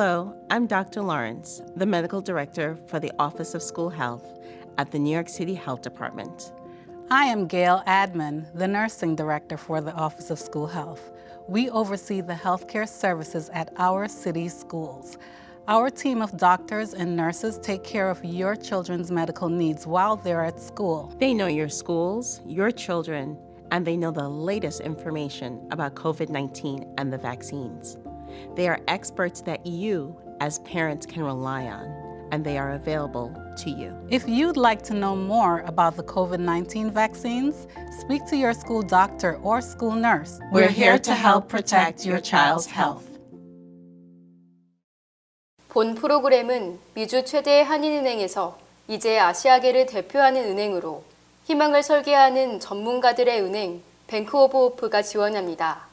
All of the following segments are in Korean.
Hello, I'm Dr. Lawrence, the medical director for the Office of School Health at the New York City Health Department. I am Gail Adman, the nursing director for the Office of School Health. We oversee the healthcare services at our city schools. Our team of doctors and nurses take care of your children's medical needs while they're at school. They know your schools, your children, and they know the latest information about COVID 19 and the vaccines. They are experts that you, as parents, can rely on, and they are available to you. If you'd like to know more about the COVID 19 vaccines, speak to your school doctor or school nurse. We're here to help protect your child's health. 본 프로그램은 미주 최대의 한인은행에서 이제 아시아계를 대표하는 은행으로 희망을 설계하는 전문가들의 은행 뱅크 오브 호프가 지원합니다.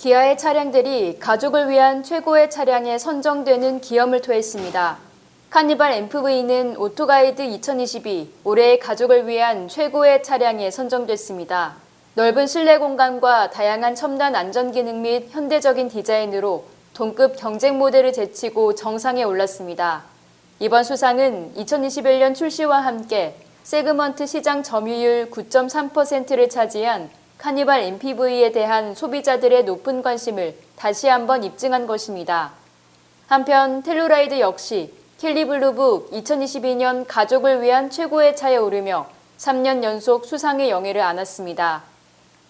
기아의 차량들이 가족을 위한 최고의 차량에 선정되는 기염을 토했습니다. 카니발 MPV는 오토가이드 2022 올해의 가족을 위한 최고의 차량에 선정됐습니다. 넓은 실내 공간과 다양한 첨단 안전 기능 및 현대적인 디자인으로 동급 경쟁 모델을 제치고 정상에 올랐습니다. 이번 수상은 2021년 출시와 함께 세그먼트 시장 점유율 9.3%를 차지한 카니발 MPV에 대한 소비자들의 높은 관심을 다시 한번 입증한 것입니다. 한편 텔루라이드 역시 킬리블루북 2022년 가족을 위한 최고의 차에 오르며 3년 연속 수상의 영예를 안았습니다.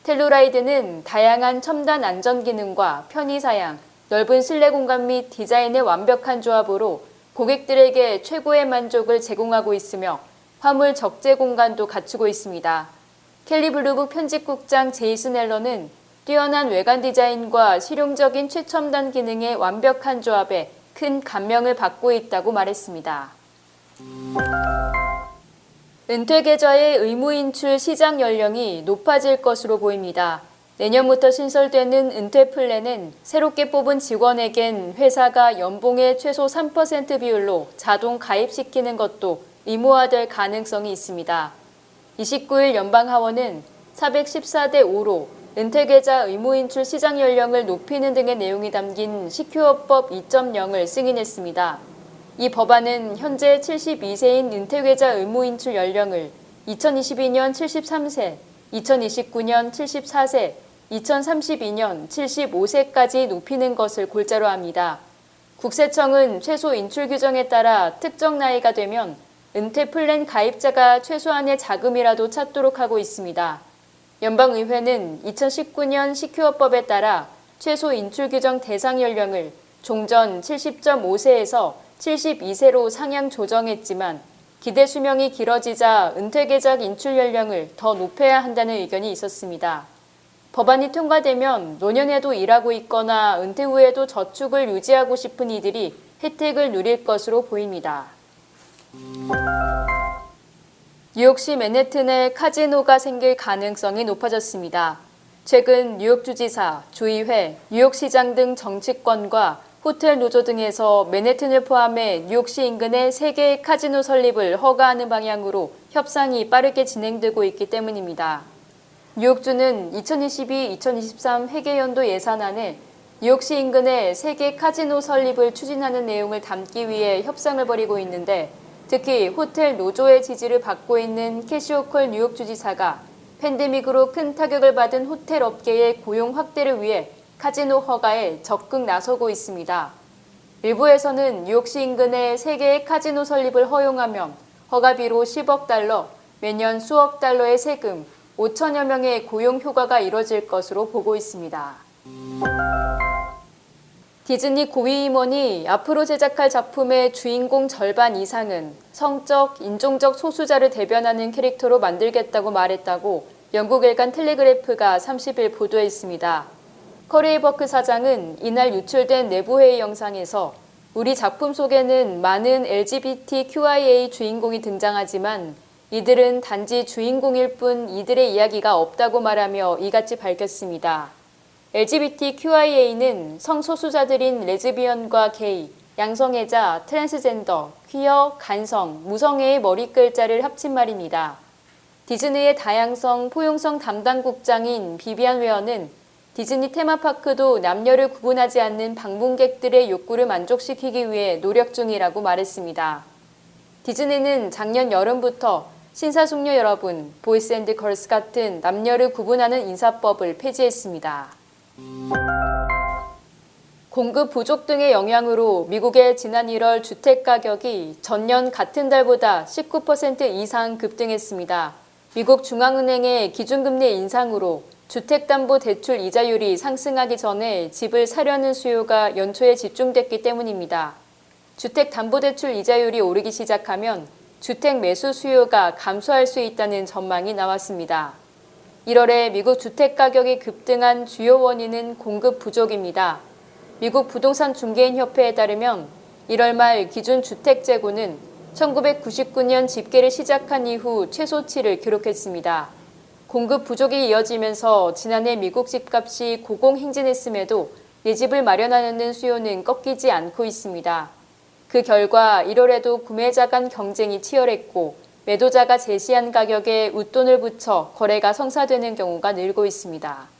텔루라이드는 다양한 첨단 안전 기능과 편의 사양, 넓은 실내 공간 및 디자인의 완벽한 조합으로 고객들에게 최고의 만족을 제공하고 있으며 화물 적재 공간도 갖추고 있습니다. 캘리블루북 편집국장 제이슨 앨런은 뛰어난 외관 디자인과 실용적인 최첨단 기능의 완벽한 조합에 큰 감명을 받고 있다고 말했습니다. 은퇴 계좌의 의무 인출 시장 연령이 높아질 것으로 보입니다. 내년부터 신설되는 은퇴 플랜은 새롭게 뽑은 직원에겐 회사가 연봉의 최소 3% 비율로 자동 가입시키는 것도 의무화될 가능성이 있습니다. 29일 연방하원은 414대 5로 은퇴계좌 의무인출 시장 연령을 높이는 등의 내용이 담긴 시큐어법 2.0을 승인했습니다. 이 법안은 현재 72세인 은퇴계좌 의무인출 연령을 2022년 73세, 2029년 74세, 2032년 75세까지 높이는 것을 골자로 합니다. 국세청은 최소 인출 규정에 따라 특정 나이가 되면 은퇴 플랜 가입자가 최소한의 자금이라도 찾도록 하고 있습니다. 연방의회는 2019년 시큐어법에 따라 최소 인출 규정 대상 연령을 종전 70.5세에서 72세로 상향 조정했지만 기대 수명이 길어지자 은퇴 계작 인출 연령을 더 높여야 한다는 의견이 있었습니다. 법안이 통과되면 노년에도 일하고 있거나 은퇴 후에도 저축을 유지하고 싶은 이들이 혜택을 누릴 것으로 보입니다. 뉴욕시 맨해튼에 카지노가 생길 가능성이 높아졌습니다. 최근 뉴욕 주지사, 주의회, 뉴욕시장 등 정치권과 호텔 노조 등에서 맨해튼을 포함해 뉴욕시 인근의 3개의 카지노 설립을 허가하는 방향으로 협상이 빠르게 진행되고 있기 때문입니다. 뉴욕주는 2022-2023 회계연도 예산안에 뉴욕시 인근의 세계 카지노 설립을 추진하는 내용을 담기 위해 협상을 벌이고 있는데 특히 호텔 노조의 지지를 받고 있는 캐시오컬 뉴욕 주지사가 팬데믹으로 큰 타격을 받은 호텔 업계의 고용 확대를 위해 카지노 허가에 적극 나서고 있습니다. 일부에서는 뉴욕시 인근의 세계의 카지노 설립을 허용하면 허가비로 10억 달러, 매년 수억 달러의 세금, 5천여 명의 고용 효과가 이뤄질 것으로 보고 있습니다. 디즈니 고위 임원이 앞으로 제작할 작품의 주인공 절반 이상은 성적, 인종적 소수자를 대변하는 캐릭터로 만들겠다고 말했다고 영국 일간 텔레그래프가 30일 보도했습니다. 커리이 버크 사장은 이날 유출된 내부회의 영상에서 우리 작품 속에는 많은 LGBTQIA 주인공이 등장하지만 이들은 단지 주인공일 뿐 이들의 이야기가 없다고 말하며 이같이 밝혔습니다. LGBTQIA는 성소수자들인 레즈비언과 게이, 양성애자, 트랜스젠더, 퀴어, 간성, 무성애의 머리 글자를 합친 말입니다. 디즈니의 다양성, 포용성 담당 국장인 비비안 웨어는 디즈니 테마파크도 남녀를 구분하지 않는 방문객들의 욕구를 만족시키기 위해 노력 중이라고 말했습니다. 디즈니는 작년 여름부터 신사숙녀 여러분, 보이스 앤드 걸스 같은 남녀를 구분하는 인사법을 폐지했습니다. 공급 부족 등의 영향으로 미국의 지난 1월 주택 가격이 전년 같은 달보다 19% 이상 급등했습니다. 미국 중앙은행의 기준금리 인상으로 주택담보대출 이자율이 상승하기 전에 집을 사려는 수요가 연초에 집중됐기 때문입니다. 주택담보대출 이자율이 오르기 시작하면 주택 매수 수요가 감소할 수 있다는 전망이 나왔습니다. 1월에 미국 주택 가격이 급등한 주요 원인은 공급 부족입니다. 미국 부동산 중개인 협회에 따르면 1월 말 기준 주택 재고는 1999년 집계를 시작한 이후 최소치를 기록했습니다. 공급 부족이 이어지면서 지난해 미국 집값이 고공행진했음에도 내 집을 마련하는 수요는 꺾이지 않고 있습니다. 그 결과 1월에도 구매자 간 경쟁이 치열했고 매도자가 제시한 가격에 웃돈을 붙여 거래가 성사되는 경우가 늘고 있습니다.